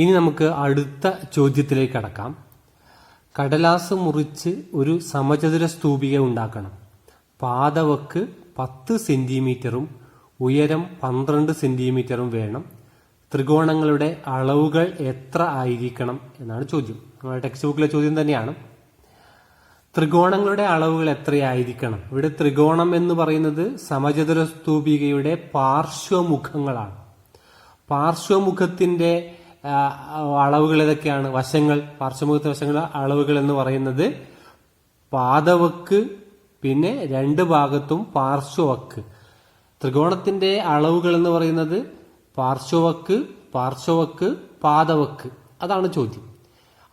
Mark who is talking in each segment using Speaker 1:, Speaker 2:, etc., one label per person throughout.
Speaker 1: ഇനി നമുക്ക് അടുത്ത ചോദ്യത്തിലേക്ക് കടക്കാം. കടലാസ് മുറിച്ച് ഒരു സമചതുര സ്തൂപിക ഉണ്ടാക്കണം. പാതവക്ക് പത്ത് സെന്റിമീറ്ററും ഉയരം പന്ത്രണ്ട് സെന്റിമീറ്ററും വേണം. ത്രികോണങ്ങളുടെ അളവുകൾ എത്ര ആയിരിക്കണം എന്നാണ് ചോദ്യം. നമ്മുടെ ടെക്സ്റ്റ് ബുക്കിലെ ചോദ്യം തന്നെയാണ്. ത്രികോണങ്ങളുടെ അളവുകൾ എത്രയായിരിക്കണം? ഇവിടെ ത്രികോണം എന്ന് പറയുന്നത് സമചതുര സ്തൂപികയുടെ പാർശ്വമുഖങ്ങളാണ്. പാർശ്വമുഖത്തിന്റെ അളവുകൾ ഏതൊക്കെയാണ്? വശങ്ങൾ പാർശ്വമുഖത്തെ വശങ്ങൾ അളവുകൾ എന്ന് പറയുന്നത് പാദവക്ക് പിന്നെ രണ്ട് ഭാഗത്തും പാർശ്വവക്ക്. ത്രികോണത്തിന്റെ അളവുകൾ എന്ന് പറയുന്നത് പാർശ്വവക്ക് പാർശ്വവക്ക് പാദവക്ക്. അതാണ് ചോദ്യം.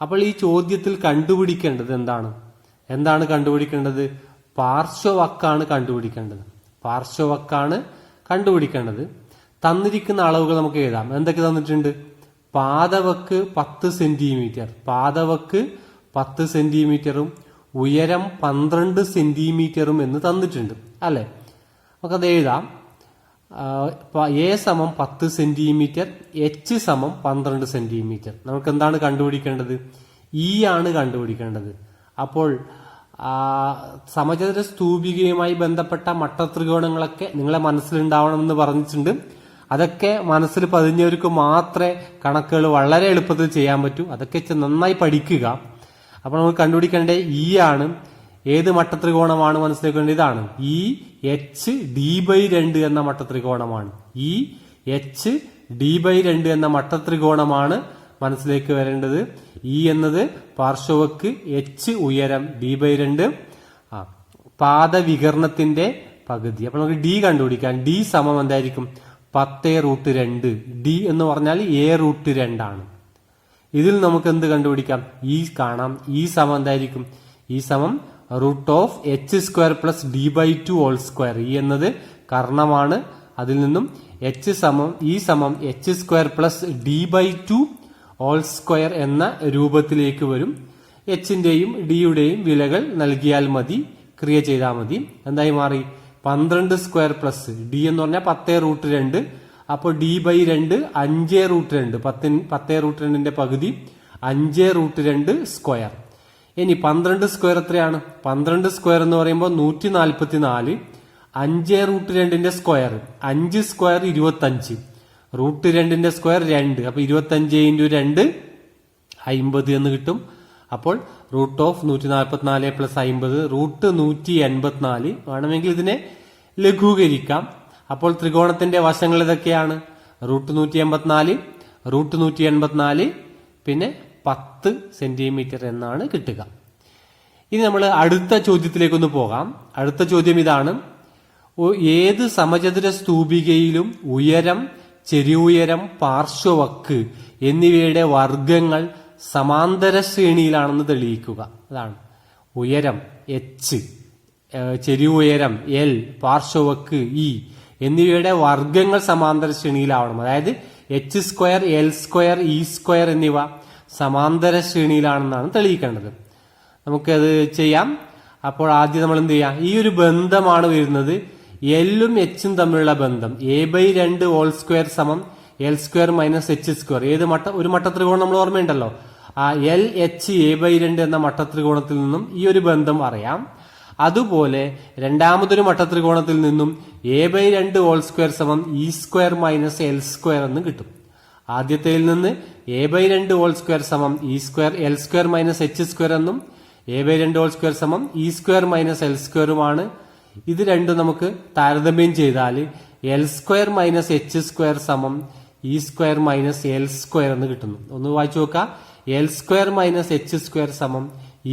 Speaker 1: അപ്പോൾ ഈ ചോദ്യത്തിൽ കണ്ടുപിടിക്കേണ്ടത് എന്താണ്? എന്താണ് കണ്ടുപിടിക്കേണ്ടത്? പാർശ്വവക്കാണ് കണ്ടുപിടിക്കേണ്ടത്. പാർശ്വവക്കാണ് കണ്ടുപിടിക്കേണ്ടത്. തന്നിരിക്കുന്ന അളവുകൾ നമുക്ക് എഴുതാം. എന്തൊക്കെ തന്നിട്ടുണ്ട്? പാദവക്ക് പത്ത് സെന്റിമീറ്റർ. പാദവക്ക് പത്ത് സെന്റിമീറ്ററും ഉയരം പന്ത്രണ്ട് സെന്റിമീറ്ററും എന്ന് തന്നിട്ടുണ്ട്. അല്ലെ? നമുക്കത് എഴുതാം. എ സമം പത്ത് സെന്റിമീറ്റർ എച്ച് സമം പന്ത്രണ്ട് സെന്റിമീറ്റർ. നമുക്ക് എന്താണ് കണ്ടുപിടിക്കേണ്ടത്? ഇ ആണ് കണ്ടുപിടിക്കേണ്ടത്. അപ്പോൾ സമചതുര സ്തൂപികയുമായി ബന്ധപ്പെട്ട മട്ടത്രികോണങ്ങളൊക്കെ നിങ്ങളെ മനസ്സിലുണ്ടാവണമെന്ന് പറഞ്ഞിട്ടുണ്ട്. അതൊക്കെ മനസ്സിൽ പതിഞ്ഞവർക്ക് മാത്രമേ കണക്കുകൾ വളരെ എളുപ്പത്തിൽ ചെയ്യാൻ പറ്റൂ. അതൊക്കെ നന്നായി പഠിക്കുക. അപ്പോൾ നമുക്ക് കണ്ടുപിടിക്കേണ്ട ഇ ആണ്. ഏത് മട്ടത്രികോണമാണ് മനസ്സിലാക്കേണ്ടത്? ഇതാണ്. ഇ എച്ച് ഡി ബൈ രണ്ട് എന്ന മട്ടത്രികോണമാണ്. ഇ എച്ച് ഡി ബൈ രണ്ട് എന്ന മട്ടത്രികോണമാണ് മനസ്സിലേക്ക് വരേണ്ടത്. ഇ എന്നത് പാർശ്വവക്ക് എച്ച് ഉയരം ഡി ബൈ രണ്ട്. പാദവികരണത്തിന്റെ പകുതി. അപ്പൊ നമുക്ക് ഡി കണ്ടുപിടിക്കാം. ഡി സമം എന്തായിരിക്കും? പത്തേ റൂട്ട് രണ്ട്. ഡി എന്ന് പറഞ്ഞാൽ എ റൂട്ട് രണ്ടാണ്. ഇതിൽ നമുക്ക് എന്ത് കണ്ടുപിടിക്കാം? ഈ കാണാം. ഈ സമം എന്തായിരിക്കും? ഈ സമം root of H square plus D by two whole square. E എന്നത് കർണമാണ്. അതിൽ നിന്നും എച്ച് സമം ഈ സമം H square plus D by two whole square എന്ന രൂപത്തിലേക്ക് വരും. എച്ചിന്റെയും ഡിയുടെയും വിലകൾ നൽകിയാൽ മതി. ക്രിയ ചെയ്താൽ മതി. എന്തായി മാറി? പന്ത്രണ്ട് സ്ക്വയർ പ്ലസ്. ഡി എന്ന് പറഞ്ഞാൽ പത്തേ റൂട്ട് രണ്ട്. അപ്പോൾ ഡി ബൈ രണ്ട് അഞ്ചേ റൂട്ട് രണ്ട്. പത്തി പത്തേ റൂട്ട് രണ്ടിന്റെ പകുതി അഞ്ചേ റൂട്ട് രണ്ട് സ്ക്വയർ. ഇനി പന്ത്രണ്ട് സ്ക്വയർ എത്രയാണ്? പന്ത്രണ്ട് സ്ക്വയർ എന്ന് പറയുമ്പോൾ നൂറ്റി നാൽപ്പത്തി നാല് അഞ്ചേ റൂട്ട് രണ്ടിന്റെ സ്ക്വയർ അഞ്ച് സ്ക്വയർ ഇരുപത്തഞ്ച്. റൂട്ട് രണ്ടിന്റെ സ്ക്വയർ രണ്ട്. അപ്പൊ ഇരുപത്തഞ്ച് ഇന്റു രണ്ട് അയിമ്പത് എന്ന് കിട്ടും. അപ്പോൾ റൂട്ട് ഓഫ് നൂറ്റി നാൽപ്പത്തിനാല് പ്ലസ് അയിമ്പത് റൂട്ട് നൂറ്റി എൺപത്തിനാല്. വേണമെങ്കിൽ ഇതിനെ ലഘൂകരിക്കാം. അപ്പോൾ ത്രികോണത്തിന്റെ വശങ്ങൾ ഇതൊക്കെയാണ്. റൂട്ട് നൂറ്റി എൺപത്തിനാല് റൂട്ട് നൂറ്റി എൺപത്തിനാല് പിന്നെ പത്ത് സെന്റിമീറ്റർ എന്നാണ് കിട്ടുക. ഇനി നമ്മൾ അടുത്ത ചോദ്യത്തിലേക്കൊന്ന് പോകാം. അടുത്ത ചോദ്യം ഇതാണ്. ഏത് സമചതുര സ്തൂപികയിലും ഉയരം ചെരിയുയരം പാർശ്വവക്ക് എന്നിവയുടെ വർഗങ്ങൾ സമാന്തര ശ്രേണിയിലാണെന്ന് തെളിയിക്കുക. അതാണ് ഉയരം എച്ച് ചെരിയുയരം എൽ പാർശ്വവക്ക് ഇ എന്നിവയുടെ വർഗങ്ങൾ സമാന്തര ശ്രേണിയിലാവണം. അതായത് H square L square E square എന്നിവ സമാന്തര ശ്രേണിയിലാണെന്നാണ് തെളിയിക്കേണ്ടത്. നമുക്കത് ചെയ്യാം. അപ്പോൾ ആദ്യം നമ്മൾ എന്ത് ചെയ്യാം? ഈ ഒരു ബന്ധമാണ് വരുന്നത് എല്ലും എച്ചും തമ്മിലുള്ള ബന്ധം. എ ബൈ രണ്ട് ഹോൾ സ്ക്വയർ സമം L square minus H square. ഏത് മട്ട ഒരു മട്ടത്രികോണം നമ്മൾ ഓർമ്മയുണ്ടല്ലോ. ആ എൽ എച്ച് എ ബൈ രണ്ട് എന്ന മട്ടത്രികോണത്തിൽ നിന്നും ഈ ഒരു ബന്ധം അറിയാം. അതുപോലെ രണ്ടാമതൊരു മട്ടത്രികോണത്തിൽ നിന്നും എ ബൈ രണ്ട് ഹോൾ സ്ക്വയർ സമം E square minus L square എന്ന് കിട്ടും. ആദ്യത്തേതിൽ നിന്ന് എ ബൈ രണ്ട് ഹോൾ സ്ക്വയർ സമം E square L square minus H square എന്നും എ ബൈ രണ്ട് ഹോൾ സ്ക്വയർ സമം ഇ സ്ക്വയർ മൈനസ് എൽ സ്ക്വയറുമാണ് ഇത് രണ്ടും നമുക്ക് താരതമ്യം ചെയ്താൽ L square minus H square സമം E square minus L square എന്ന് കിട്ടുന്നു. ഒന്ന് വായിച്ചു നോക്കാം. L square minus H square സമം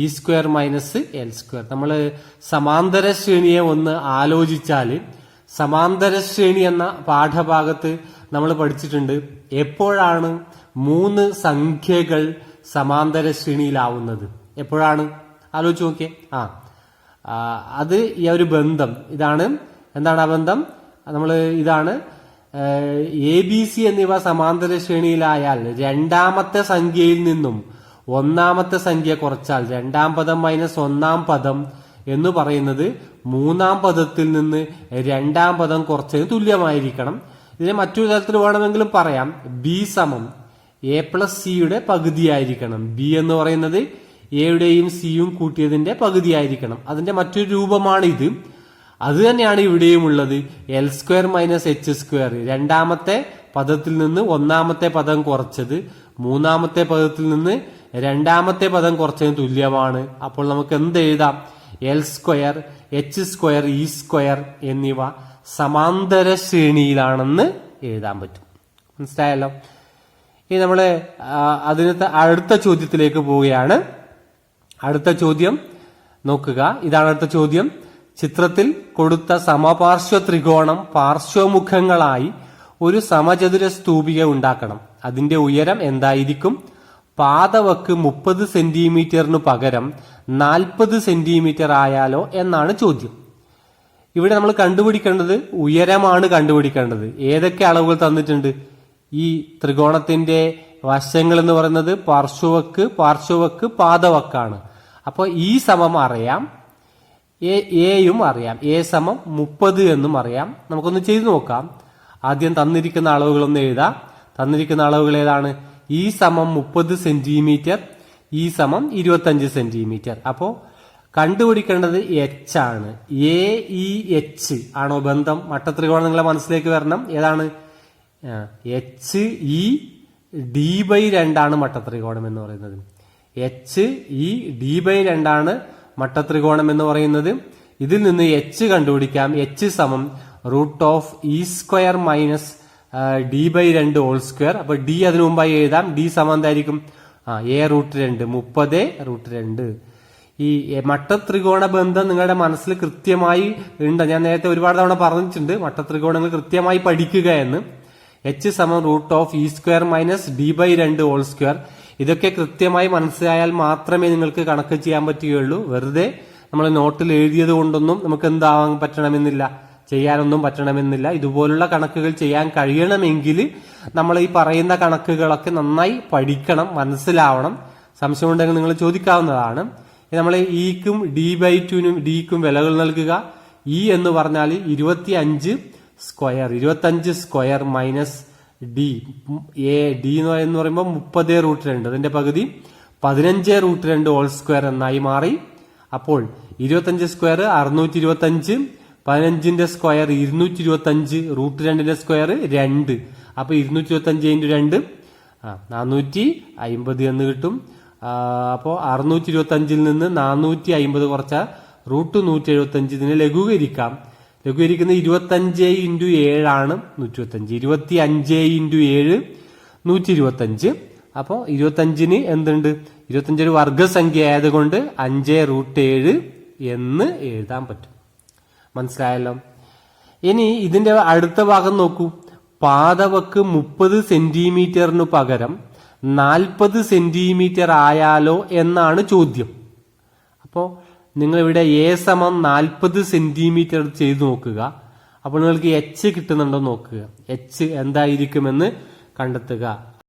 Speaker 1: E square minus L square. നമ്മൾ സമാന്തര ശ്രേണിയെ ഒന്ന് ആലോചിച്ചാൽ സമാന്തര ശ്രേണി എന്ന പാഠഭാഗത്ത് നമ്മൾ പഠിച്ചിട്ടുണ്ട് എപ്പോഴാണ് മൂന്ന് സംഖ്യകൾ സമാന്തര ശ്രേണിയിലാവുന്നത്? എപ്പോഴാണ്? ആലോചിച്ച് നോക്കിയേ. ആ അത് ഈ ഒരു ബന്ധം. ഇതാണ് എന്താണ് ആ ബന്ധം? നമ്മൾ ഇതാണ് എ ബി സി എന്നിവ സമാന്തര ശ്രേണിയിലായാൽ രണ്ടാമത്തെ സംഖ്യയിൽ നിന്നും ഒന്നാമത്തെ സംഖ്യ കുറച്ചാൽ രണ്ടാം പദം മൈനസ് ഒന്നാം പദം എന്ന് പറയുന്നത് മൂന്നാം പദത്തിൽ നിന്ന് രണ്ടാം പദം കുറച്ചതിന് തുല്യമായിരിക്കണം. ഇതിനെ മറ്റൊരു തരത്തിൽ വേണമെങ്കിലും പറയാം. ബി സമം എ പ്ലസ് സിയുടെ പകുതിയായിരിക്കണം. ബി എന്ന് പറയുന്നത് എയുടെയും സിയും കൂട്ടിയതിന്റെ പകുതിയായിരിക്കണം. അതിന്റെ മറ്റൊരു രൂപമാണ് ഇത് അത് തന്നെയാണ് ഇവിടെയും ഉള്ളത്. L square minus H square രണ്ടാമത്തെ പദത്തിൽ നിന്ന് ഒന്നാമത്തെ പദം കുറച്ചത് മൂന്നാമത്തെ പദത്തിൽ നിന്ന് രണ്ടാമത്തെ പദം കുറച്ചതിന് തുല്യമാണ്. അപ്പോൾ നമുക്ക് എന്ത് എഴുതാം? L square H square E square എന്നിവ സമാന്തര ശ്രേണിയിലാണെന്ന് എഴുതാൻ പറ്റും. മനസ്സിലായല്ലോ? ഇനി നമ്മൾ അതിന് അടുത്ത ചോദ്യത്തിലേക്ക് പോവുകയാണ്. അടുത്ത ചോദ്യം നോക്കുക. ഇതാണ് അടുത്ത ചോദ്യം. ചിത്രത്തിൽ കൊടുത്ത സമപാർശ്വ ത്രികോണം പാർശ്വമുഖങ്ങളായി ഒരു സമചതുര സ്തൂപിക ഉണ്ടാക്കണം. അതിന്റെ ഉയരം എന്തായിരിക്കും? പാതവക്ക് മുപ്പത് സെന്റിമീറ്ററിനു പകരം നാൽപ്പത് സെന്റിമീറ്റർ ആയാലോ എന്നാണ് ചോദ്യം. ഇവിടെ നമ്മൾ കണ്ടുപിടിക്കേണ്ടത് ഉയരമാണ് കണ്ടുപിടിക്കേണ്ടത്. ഏതൊക്കെ അളവുകൾ തന്നിട്ടുണ്ട്? ഈ ത്രികോണത്തിന്റെ വശങ്ങൾ എന്ന് പറയുന്നത് പാർശ്വവക്ക് പാർശ്വവക്ക് പാദവക്കാണ് അപ്പോൾ ഈ സമം അറിയാം. എയും അറിയാം. എ സമം മുപ്പത് എന്നും അറിയാം. നമുക്കൊന്ന് ചെയ്തു നോക്കാം. ആദ്യം തന്നിരിക്കുന്ന അളവുകളൊന്ന് എഴുതാം. തന്നിരിക്കുന്ന അളവുകൾ ഏതാണ്? ഈ സമം മുപ്പത് സെന്റിമീറ്റർ ഈ സമം ഇരുപത്തഞ്ച് സെന്റിമീറ്റർ. അപ്പോ കണ്ടുപിടിക്കേണ്ടത് എച്ച് ആണ്. എ ഇ എച്ച് ആണോ ബന്ധം? മട്ടത്രികോണം നിങ്ങളെ മനസ്സിലേക്ക് വരണം. ഏതാണ്? എച്ച് ഇ ഡി ബൈ രണ്ടാണ് മട്ടത്രികോണം എന്ന് പറയുന്നത്. എച്ച് ഇ ഡി ബൈ രണ്ടാണ് മട്ടത്രികോണം എന്ന് പറയുന്നത്. ഇതിൽ നിന്ന് എച്ച് കണ്ടുപിടിക്കാം. എച്ച് സമം root of E square minus D by രണ്ട് ഹോൾ സ്ക്വയർ അപ്പൊ ഡി അതിനു മുമ്പായി എഴുതാം. ഡി സമാന്തായിരിക്കും ആ എ റൂട്ട് രണ്ട്. മുപ്പത് റൂട്ട് രണ്ട്. ഈ മട്ടത്രികോണ ബന്ധം നിങ്ങളുടെ മനസ്സിൽ കൃത്യമായി ഉണ്ട്. ഞാൻ നേരത്തെ ഒരുപാട് തവണ പറഞ്ഞിട്ടുണ്ട്. മട്ടത്രികോണങ്ങൾ കൃത്യമായി പഠിക്കുക എന്ന്. എച്ച് സമം root of E square minus D by രണ്ട് ഹോൾ സ്ക്വയർ ഇതൊക്കെ കൃത്യമായി മനസ്സിലായാൽ മാത്രമേ നിങ്ങൾക്ക് കണക്ക് ചെയ്യാൻ പറ്റുകയുള്ളൂ. വെറുതെ നമ്മൾ നോട്ടിൽ എഴുതിയത് കൊണ്ടൊന്നും നമുക്ക് എന്താവാൻ പറ്റണമെന്നില്ല. ചെയ്യാനൊന്നും പറ്റണമെന്നില്ല. ഇതുപോലുള്ള കണക്കുകൾ ചെയ്യാൻ കഴിയണമെങ്കിൽ നമ്മൾ ഈ പറയുന്ന കണക്കുകളൊക്കെ നന്നായി പഠിക്കണം മനസ്സിലാവണം. സംശയമുണ്ടെങ്കിൽ നിങ്ങൾ ചോദിക്കാവുന്നതാണ്. നമ്മൾ ഇക്കും ഡി ബൈ ടുവിനും ഡിക്കും വിലകൾ നൽകുക. ഇ എന്ന് പറഞ്ഞാൽ ഇരുപത്തി അഞ്ച് സ്ക്വയർ ഇരുപത്തഞ്ച് square minus D A D എന്ന് പറയുമ്പോൾ മുപ്പത് റൂട്ട് രണ്ട്. അതിന്റെ പകുതി പതിനഞ്ച് റൂട്ട് രണ്ട് ഹോൾ സ്ക്വയർ എന്നായി മാറി. അപ്പോൾ ഇരുപത്തഞ്ച് സ്ക്വയർ അറുന്നൂറ്റി ഇരുപത്തി പതിനഞ്ചിന്റെ സ്ക്വയർ ഇരുന്നൂറ്റി ഇരുപത്തി അഞ്ച് റൂട്ട് രണ്ടിന്റെ സ്ക്വയർ രണ്ട്. അപ്പൊ ഇരുന്നൂറ്റി ഇരുപത്തി അഞ്ച് ഇന്റു രണ്ട് ആ നാനൂറ്റി അയിമ്പത് എന്ന് കിട്ടും. അപ്പോൾ അറുന്നൂറ്റി ഇരുപത്തി അഞ്ചിൽ നിന്ന് നാനൂറ്റി അയിമ്പത് കുറച്ച റൂട്ട് നൂറ്റി എഴുപത്തി അഞ്ച് ഇതിനെ ലഘൂകരിക്കാം. ലഘൂകരിക്കുന്ന ഇരുപത്തി അഞ്ച് ഇന്റു ഏഴാണ് നൂറ്റി ഇരുപത്തി അഞ്ച് ഇരുപത്തി അഞ്ച് ഇന്റു ഏഴ് നൂറ്റി ഇരുപത്തി അഞ്ച് അപ്പോൾ ഇരുപത്തഞ്ചിന് എന്തുണ്ട്? ഇരുപത്തഞ്ച് ഒരു വർഗസംഖ്യ ആയതുകൊണ്ട് അഞ്ച് റൂട്ട് ഏഴ് എന്ന് എഴുതാൻ പറ്റും. മനസ്സിലായല്ലോ? ഇനി ഇതിന്റെ അടുത്ത ഭാഗം നോക്കൂ. പാതവക്ക് മുപ്പത് സെന്റിമീറ്ററിനു പകരം നാൽപ്പത് സെന്റിമീറ്റർ ആയാലോ എന്നാണ് ചോദ്യം. അപ്പോൾ നിങ്ങൾ ഇവിടെ എ സമം നാൽപ്പത് സെന്റിമീറ്റർ ചെയ്ത് നോക്കുക. അപ്പോൾ നിങ്ങൾക്ക് എച്ച് കിട്ടുന്നുണ്ടോ നോക്കുക. എച്ച് എന്തായിരിക്കുമെന്ന് കണ്ടെത്തുക.